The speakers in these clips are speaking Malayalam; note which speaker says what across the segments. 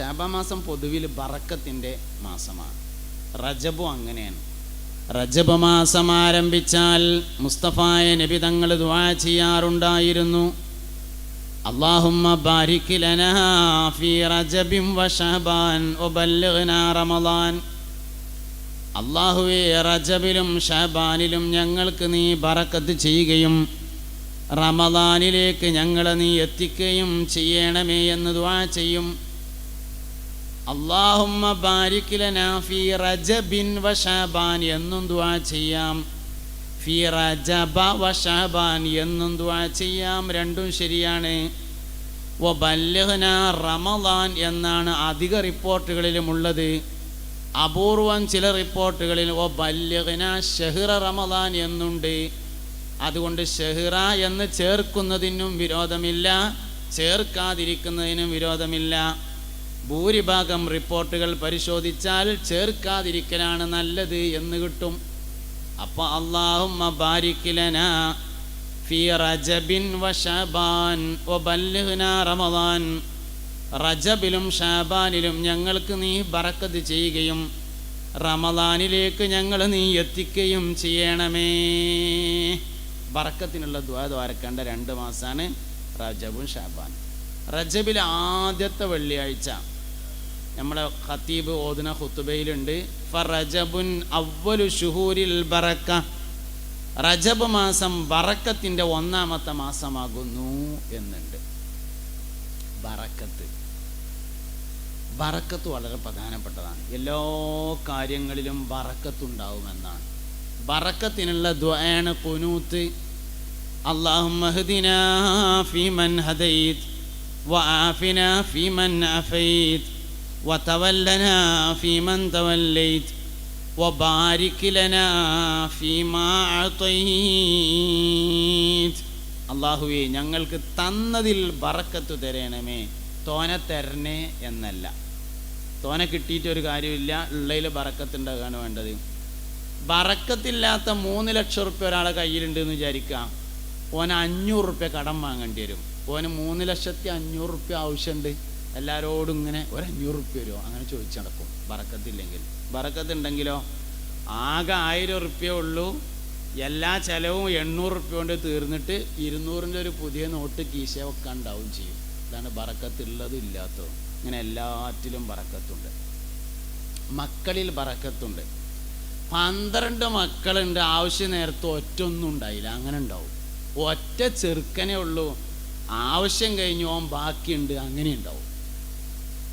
Speaker 1: ഷാബാൻ മാസം പൊതുവിൽ ബറക്കത്തിന്റെ മാസമാണ്. റജബും അങ്ങനെയാണ്. റജബ് മാസം ആരംഭിച്ചാൽ മുസ്തഫായ നബി തങ്ങൾ ദുവാ ചെയ്യാറുണ്ടായിരുന്നു. അള്ളാഹുമ്മ ബാരിക് ലനാ റജബിൻ റമളാൻ റജബിലും ഷബാനിലും ഞങ്ങൾക്ക് നീ ബറക്കത്ത് ചെയ്യുകയും റമദാനിലേക്ക് ഞങ്ങളെ നീ എത്തിക്കുകയും ചെയ്യണമേ എന്ന് ദ്വാ ചെയ്യും. അള്ളാഹുമ്മ ബാരിക്കിലന റജബിൻ വ ഷാബാൻ എന്നും ദുആ ചെയ്യാം. ഫി റജബ വ ഷാബാൻ എന്നും ദുആ ചെയ്യാം. രണ്ടും ശരിയാണ്. വ ബല്ലഹന റമദാൻ എന്നാണ് അധിക റിപ്പോർട്ടുകളിലും ഉള്ളത്. അപൂർവം ചില റിപ്പോർട്ടുകളിൽ ഓ ബല്ലഹന ഷെഹ്റ റമദാൻ എന്നുണ്ട്. അതുകൊണ്ട് ഷെഹ്റ എന്ന് ചേർക്കുന്നതിനും വിരോധമില്ല. ചേർക്കാതിരിക്കുന്നതിനും വിരോധമില്ല. ഭൂരിഭാഗം റിപ്പോർട്ടുകൾ പരിശോധിച്ചാൽ ചേർക്കാതിരിക്കലാണ് നല്ലത് എന്ന് കിട്ടും. അപ്പോൾ അള്ളാഹുമ്മ ബാരിക്കിലന റജബിൻ റമദാൻ. റജബിലും ഷാബാനിലും ഞങ്ങൾക്ക് നീ ബറക്കത്ത് ചെയ്യുകയും റമദാനിലേക്ക് ഞങ്ങൾ നീ എത്തിക്കുകയും ചെയ്യണമേ. ബറക്കത്തിനുള്ള ദ്വാരക്കേണ്ട രണ്ട് മാസമാണ് റജബും ഷാബാൻ റജബിലെ ആദ്യത്തെ വെള്ളിയാഴ്ച. നമ്മുടെ ഖത്തീബ് ഓതുന ഖുത്തുബയിലുണ്ട്. ഫറജബുൻ അവലു ഷുഹൂരിൽ ബറക്ക. റജബ് മാസം ബറക്കത്തിന്റെ ഒന്നാമത്തെ മാസമാകുന്നു എന്നുണ്ട്. ബറക്കത്ത് ബറക്കത്ത് വളരെ പ്രധാനപ്പെട്ടതാണ്. എല്ലാ കാര്യങ്ങളിലും ബറക്കത്തുണ്ടാവുമെന്നാണ് ബറക്കത്തിനുള്ള ദ്വയാണ് കുനൂത്ത്. അള്ളാഹു മഹദിന ഫീമൻ ഹദയ്ത് وعافنا فيمن عافيت وتولنا فيمن توليت وبارك لنا فيما أعطيت അള്ളാഹുവെ ഞങ്ങൾക്ക് തന്നതിൽ ബറക്കത്ത് തരണമേ തോന തരണേ എന്നല്ല തോന കിട്ടിയിട്ട് ഒരു കാര്യമില്ല ഉള്ളതിൽ ബറക്കത്തുണ്ടാകാണ് വേണ്ടത് ബറക്കത്തില്ലാത്ത മൂന്ന് ലക്ഷം റുപ്യ ഒരാളെ കയ്യിലുണ്ട് എന്ന് വിചാരിക്കാം ഓന് അഞ്ഞൂറ് റുപ്യ കടം വാങ്ങേണ്ടി വരും ഓന് മൂന്ന് ലക്ഷത്തി അഞ്ഞൂറ് റുപ്യ ആവശ്യമുണ്ട് എല്ലാവരോടും ഇങ്ങനെ ഒരു അഞ്ഞൂറ് റുപ്യ വരുമോ അങ്ങനെ ചോദിച്ചു നടക്കും. ബറക്കത്തില്ലെങ്കിൽ. വറക്കത്തുണ്ടെങ്കിലോ ആകെ ആയിരം റുപ്യ ഉള്ളൂ. എല്ലാ ചിലവും എണ്ണൂറ് റുപ്യ കൊണ്ട് തീർന്നിട്ട് ഇരുന്നൂറിന്റെ ഒരു പുതിയ നോട്ട് കീശ വെക്കാൻ ഉണ്ടാവും ചെയ്യും. ഇതാണ് ബറക്കത്തുള്ളതും ഇല്ലാത്തതും. ഇങ്ങനെ എല്ലാറ്റിലും ബറക്കത്തുണ്ട്. മക്കളിൽ ബറക്കത്തുണ്ട്. പന്ത്രണ്ട് മക്കളുണ്ട്. ആവശ്യ നേരത്ത് ഒറ്റ ഒന്നും ഉണ്ടായില്ല. അങ്ങനെ ഉണ്ടാവും. ഒറ്റ ചെറുക്കനെ ഉള്ളൂ. ആവശ്യം കഴിഞ്ഞു ഓൻ ബാക്കിയുണ്ട് അങ്ങനെ ഉണ്ടാവും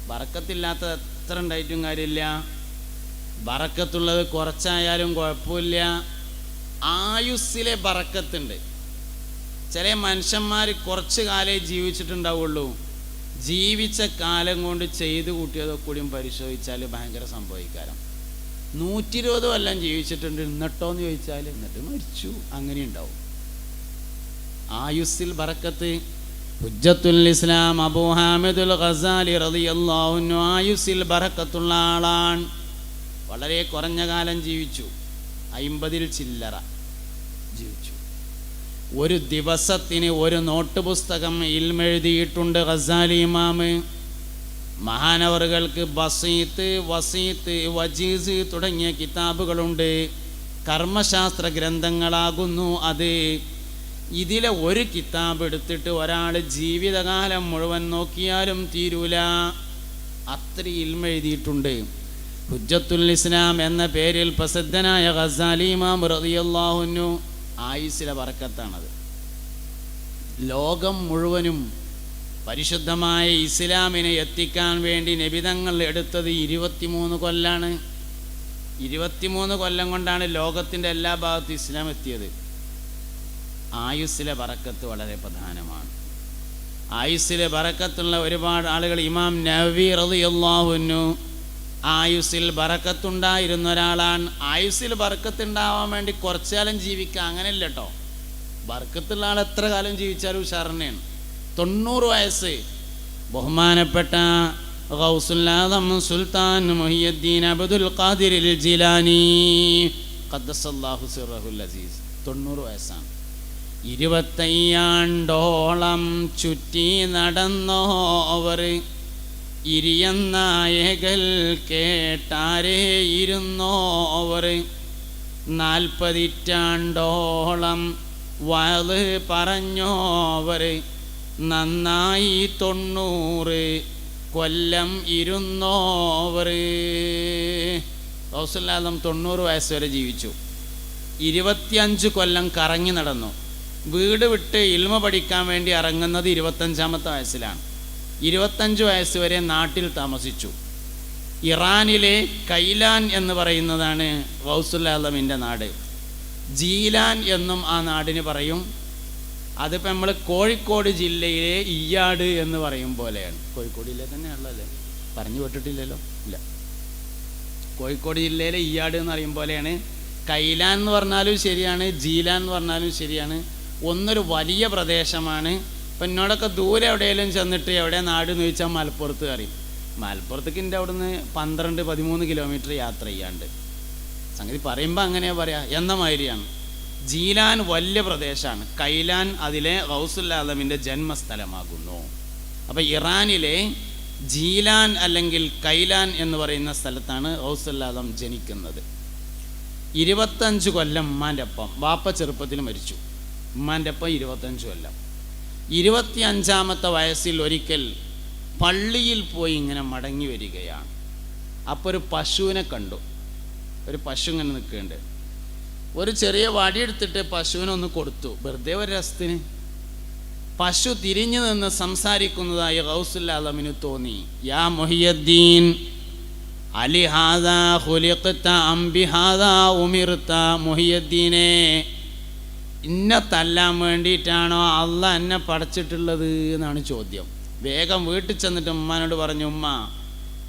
Speaker 1: ബറക്കത്തില്ലാത്ത എത്ര ഉണ്ടായിട്ടും കാര്യമില്ല. ബറക്കത്തുള്ളത് കുറച്ചായാലും കുഴപ്പമില്ല. ആയുസ്സിലെ ബറക്കത്തുണ്ട് ചില മനുഷ്യന്മാർ കുറച്ച് കാലേ ജീവിച്ചിട്ടുണ്ടാവുള്ളൂ. ജീവിച്ച കാലം കൊണ്ട് ചെയ്തു കൂട്ടിയതൊക്കെ കൂടിയും പരിശോധിച്ചാൽ ഭയങ്കര സംഭവിക്കാരം. നൂറ്റി ഇരുപത് കൊല്ലം ജീവിച്ചിട്ടുണ്ട് എന്നിട്ടോ എന്ന് ചോദിച്ചാൽ എന്നിട്ട് മരിച്ചു. അങ്ങനെ ഉണ്ടാവും ആയുസ്സിൽ ബറക്കത്ത് ഹുജ്ജത്തുൽ ഇസ്ലാം അബൂ ഹാമിദുൽ ഖസാലി റളിയല്ലാഹു അൻഹു ആയുസ്സിൽ ബറക്കത്തുള്ള ആളാണ്. വളരെ കുറഞ്ഞ കാലം ജീവിച്ചു. അയിമ്പതിൽ ചില്ലറ ജീവിച്ചു. ഒരു ദിവസത്തിന് ഒരു നോട്ട് പുസ്തകം ഇൽമെഴുതിയിട്ടുണ്ട് ഖസാലി ഇമാമ് മഹാനവറുകൾക്ക് ബസീത്ത് വസീത്ത് വജീസ് തുടങ്ങിയ കിതാബുകളുണ്ട്. കർമ്മശാസ്ത്ര ഗ്രന്ഥങ്ങളാകുന്നു അത്. ഇതിലെ ഒരു കിതാബ് എടുത്തിട്ട് ഒരാൾ ജീവിതകാലം മുഴുവൻ നോക്കിയാലും തീരൂല. അത്ര ഇൽമ എഴുതിയിട്ടുണ്ട്. ഹുജ്ജത്തുൽ ഇസ്ലാം എന്ന പേരിൽ പ്രസിദ്ധനായ ഖസാലിമാം ഇമാം റളിയല്ലാഹുന്നു ആയുസിലെ വറക്കത്താണത്. ലോകം മുഴുവനും പരിശുദ്ധമായ ഇസ്ലാമിനെ എത്തിക്കാൻ വേണ്ടി നിബിതങ്ങൾ എടുത്തത് ഇരുപത്തിമൂന്ന് കൊല്ലാണ്. ഇരുപത്തിമൂന്ന് കൊല്ലം കൊണ്ടാണ് ലോകത്തിന്റെ എല്ലാ ഭാഗത്തും ഇസ്ലാം എത്തിയത്. ആയുസ്സിലെ പറക്കത്ത് വളരെ പ്രധാനമാണ്. ആയുസ്സിലെ ബറക്കത്തുള്ള ഒരുപാട് ആളുകൾ ഇമാം നവി റതിയല്ലാഹുന്നു ആയുസ്സിൽ ബറക്കത്തുണ്ടായിരുന്ന ഒരാളാണ്. ആയുസ്സിൽ ബറക്കത്തുണ്ടാവാൻ വേണ്ടി കുറച്ചു കാലം ജീവിക്കുക അങ്ങനെയല്ല കേട്ടോ ബർക്കത്തുള്ള ആൾ എത്ര കാലം ജീവിച്ചാലും ഉഷാറിനെയാണ്. തൊണ്ണൂറ് വയസ്സ്. ബഹുമാനപ്പെട്ട ഗൗസുല്ലാദം Sultan Muhiyuddin Abdul Qadir Jilani. ഖദ്ദസല്ലാഹു സിറഹുൽ അസീസ്. തൊണ്ണൂറ് വയസ്സാണ്. ഇരുപത്തയ്യാണ്ടോളം ചുറ്റി നടന്നോവർ. ഇരിയന്നായകൾ കേട്ടാരേ ഇരുന്നോവർ നാൽപ്പതിറ്റാണ്ടോളം വയത് പറഞ്ഞോവർ. നന്നായി തൊണ്ണൂറ് കൊല്ലം ഇരുന്നോവർ. റൗസല്ലാദം തൊണ്ണൂറ് വയസ്സ് വരെ ജീവിച്ചു. ഇരുപത്തിയഞ്ച് കൊല്ലം കറങ്ങി നടന്നു. വീട് വിട്ട് ഇൽമ പഠിക്കാൻ വേണ്ടി ഇറങ്ങുന്നത് ഇരുപത്തഞ്ചാമത്തെ വയസ്സിലാണ്. ഇരുപത്തഞ്ച് വയസ്സ് വരെ നാട്ടിൽ താമസിച്ചു. ഇറാനിലെ കൈലാൻ എന്ന് പറയുന്നതാണ് വൗസുല്ലാലമിന്റെ നാട്. ജീലാൻ എന്നും ആ നാടിന് പറയും. അതിപ്പോൾ നമ്മൾ കോഴിക്കോട് ജില്ലയിലെ ഇയാട് എന്ന് പറയും പോലെയാണ്. കോഴിക്കോട് ജില്ലയിൽ തന്നെയാണല്ലേ പറഞ്ഞു വിട്ടിട്ടില്ലല്ലോ ഇല്ല. കോഴിക്കോട് ജില്ലയിലെ ഇയാട് എന്ന് പറയും പോലെയാണ്. കൈലാൻ എന്ന് പറഞ്ഞാലും ശരിയാണ് ജീലാൻ എന്ന് പറഞ്ഞാലും ശരിയാണ്. ഒന്നൊരു വലിയ പ്രദേശമാണ്. ഇപ്പം എന്നോടൊക്കെ ദൂരെ എവിടെയെങ്കിലും ചെന്നിട്ട് എവിടെ നാട് എന്ന് ചോദിച്ചാൽ മലപ്പുറത്ത് അറിയും മലപ്പുറത്തേക്ക് എന്റെ അവിടുന്ന് പന്ത്രണ്ട് പതിമൂന്ന് കിലോമീറ്റർ യാത്ര ചെയ്യാണ്ട്. സംഗതി പറയുമ്പോൾ അങ്ങനെയാണ് പറയാ. എന്ന മാതിരിയാണ്. ജീലാൻ വലിയ പ്രദേശമാണ് കൈലാൻ അതിലെ റൗസുല്ലാദമിന്റെ ജന്മസ്ഥലമാകുന്നു. അപ്പോൾ ഇറാനിലെ ജീലാൻ അല്ലെങ്കിൽ കൈലാൻ എന്ന് പറയുന്ന സ്ഥലത്താണ് റൗസുല്ലാദം ജനിക്കുന്നത്. ഇരുപത്തഞ്ച് കൊല്ലം ഉമ്മാന്റെ അപ്പം വാപ്പ ചെറുപ്പത്തിൽ മരിച്ചു. ഉമ്മാന്റെ ഒപ്പം ഇരുപത്തഞ്ച് കൊല്ലം ഇരുപത്തി അഞ്ചാമത്തെ വയസ്സിൽ ഒരിക്കൽ പള്ളിയിൽ പോയി ഇങ്ങനെ മടങ്ങി വരികയാണ്. അപ്പോൾ ഒരു പശുവിനെ കണ്ടു. ഒരു പശു ഇങ്ങനെ നിൽക്കുന്നുണ്ട്. ഒരു ചെറിയ വടിയെടുത്തിട്ട് പശുവിനൊന്ന് കൊടുത്തു. വെറുതെ ഒരു രസത്തിന്. പശു തിരിഞ്ഞു നിന്ന് സംസാരിക്കുന്നതായി ഗൗസുല്ലാദമിന് തോന്നി. യാ മൊഹിയദ്ദീൻ അലി ഹാദ ഹുലിഖത്ത അംബിഹാദ ഉമിർത്ത മൊഹിയദ്ദീനെ. ഇന്നെ തല്ലാൻ വേണ്ടിയിട്ടാണോ അല്ല എന്നെ പഠിച്ചിട്ടുള്ളത് എന്നാണ് ചോദ്യം. വേഗം വീട്ടിൽ ചെന്നിട്ട് ഉമ്മാനോട് പറഞ്ഞു ഉമ്മ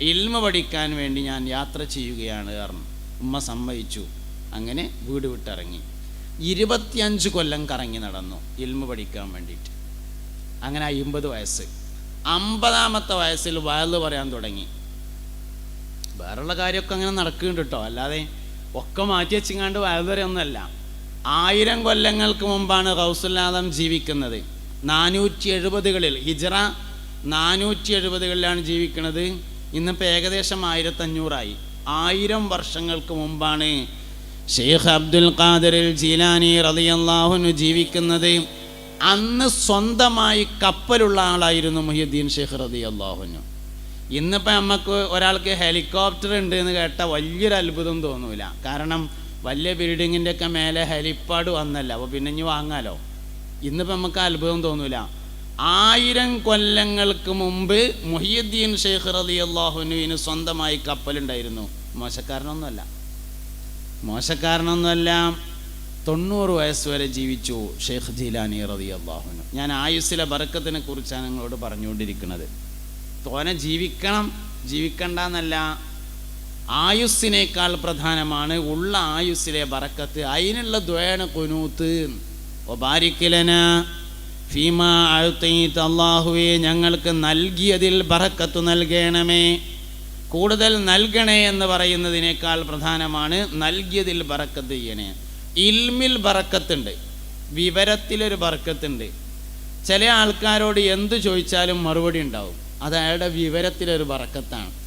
Speaker 1: ഇൽമ പഠിക്കാൻ വേണ്ടി ഞാൻ യാത്ര ചെയ്യുകയാണ് കാരണം ഉമ്മ സമ്മതിച്ചു. അങ്ങനെ വീട് വിട്ടിറങ്ങി. ഇരുപത്തിയഞ്ച് കൊല്ലം കറങ്ങി നടന്നു ഇൽമ പഠിക്കാൻ വേണ്ടിയിട്ട്. അങ്ങനെ അമ്പത് വയസ്സ്. അമ്പതാമത്തെ വയസ്സിൽ വയൽ പറയാൻ തുടങ്ങി. വേറെയുള്ള കാര്യമൊക്കെ അങ്ങനെ നടക്കുന്നുണ്ട് കേട്ടോ. അല്ലാതെ ഒക്കെ മാറ്റി വെച്ചിങ്ങാണ്ട് വയൽ ഒന്നുമല്ല. ആയിരം കൊല്ലങ്ങൾക്ക് മുമ്പാണ് റൗസുല്ലാദം ജീവിക്കുന്നത്. നാനൂറ്റി എഴുപതുകളിൽ ഹിജറ നാനൂറ്റി എഴുപതുകളിലാണ് ജീവിക്കുന്നത്. ഇന്നിപ്പോൾ ഏകദേശം ആയിരത്തഞ്ഞൂറായി. ആയിരം വർഷങ്ങൾക്ക് മുമ്പാണ് ഷെയ്ഖ് അബ്ദുൽ ഖാദറിൽ ജീലാനി റളിയല്ലാഹുനു ജീവിക്കുന്നത്. അന്ന് സ്വന്തമായി കപ്പലുള്ള ആളായിരുന്നു മുഹിയുദ്ദീൻ ഷെയ്ഖ് റതി അള്ളാഹുനു ഇന്നിപ്പോൾ നമുക്ക് ഒരാൾക്ക് ഹെലികോപ്റ്റർ ഉണ്ട് എന്ന് കേട്ട വലിയൊരു അത്ഭുതം തോന്നൂല. കാരണം വലിയ ബിൽഡിങ്ങിന്റെ ഒക്കെ മേലെ ഹെലിപ്പാഡ് വന്നല്ല. അപ്പോൾ പിന്നെ ഇനി വാങ്ങാലോ? ഇന്നിപ്പോൾ നമുക്ക് അത്ഭുതം തോന്നൂല. ആയിരം കൊല്ലങ്ങൾക്ക് മുമ്പ് മുഹിയുദ്ദീൻ ഷെയ്ഖ് റതി അള്ളാഹുനുവിന് സ്വന്തമായി കപ്പലുണ്ടായിരുന്നു. മോശക്കാരനൊന്നുമല്ല. മോശക്കാരനൊന്നുമല്ല തൊണ്ണൂറ് വയസ്സ് വരെ ജീവിച്ചു ഷെയ്ഖ് ജീലാനി റതി അള്ളാഹുനു ഞാൻ ആയുസ്സിലെ ബറക്കത്തിനെ കുറിച്ചാണ് നിങ്ങളോട് പറഞ്ഞുകൊണ്ടിരിക്കുന്നത്. തോനെ ജീവിക്കണം ജീവിക്കണ്ട എന്നല്ല ആയുസ്സിനേക്കാൾ പ്രധാനമാണ് ഉള്ള ആയുസ്സിലെ ബറക്കത്ത് അതിനുള്ള ദ്വേണ കുനൂത്ത്. ഒബാരിക്കലന ഫീമ അഴുത്തീത്ത് അള്ളാഹുവെ ഞങ്ങൾക്ക് നൽകിയതിൽ ബറക്കത്ത് നൽകണമേ. കൂടുതൽ നൽകണേ എന്ന് പറയുന്നതിനേക്കാൾ പ്രധാനമാണ് നൽകിയതിൽ ബറക്കത്ത് ചെയ്യണേ. ഇൽമിൽ ബറക്കത്തുണ്ട് വിവരത്തിലൊരു ബറക്കത്തുണ്ട് ചില ആൾക്കാരോട് എന്ത് ചോദിച്ചാലും മറുപടി ഉണ്ടാവും. അത് അയാളുടെ വിവരത്തിലൊരു ബറക്കത്താണ്